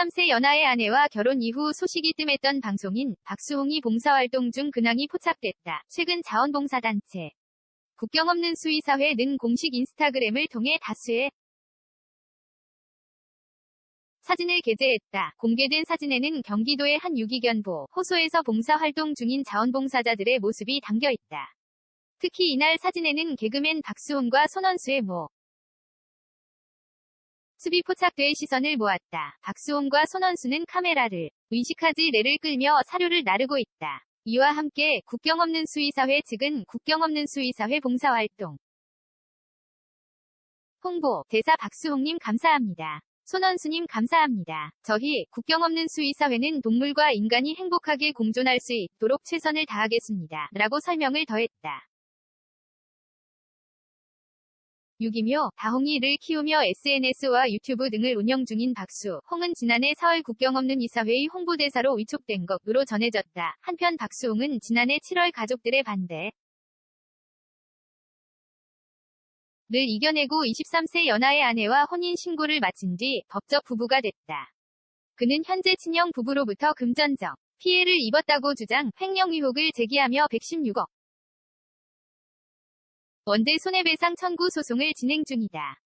23세 연하의 아내와 결혼 이후 소식이 뜸했던 방송인 박수홍이 봉사활동 중 근황이 포착됐다. 최근 자원봉사단체 국경 없는 수의사회 는 공식 인스타그램을 통해 다수의 사진을 게재했다. 공개된 사진에는 경기도의 한 유기견보 호소에서 봉사활동 중인 자원봉사자들의 모습이 담겨 있다. 특히 이날 사진에는 개그맨 박수홍과 손원수의 모 습이 포착돼 시선을 모았다. 박수홍과 손원수는 카메라를 의식하지 레를 끌며 사료를 나르고 있다. 이와 함께 국경 없는 수의사회 측은 국경 없는 수의사회 봉사활동 홍보 대사 박수홍님 감사합니다. 손원수님 감사합니다. 저희 국경 없는 수의사회는 동물과 인간이 행복하게 공존할 수 있도록 최선을 다하겠습니다. 라고 설명을 더했다. 유기묘, 다홍이를 키우며 SNS와 유튜브 등을 운영 중인 박수, 홍은 지난해 4월 국경 없는 이사회의 홍보대사로 위촉된 것으로 전해졌다. 한편 박수홍은 지난해 7월 가족들의 반대, 를 이겨내고 23세 연하의 아내와 혼인 신고를 마친 뒤 법적 부부가 됐다. 그는 현재 친형 부부로부터 금전적 피해를 입었다고 주장, 횡령 의혹을 제기하며 116억 원대 손해배상 청구 소송을 진행 중이다.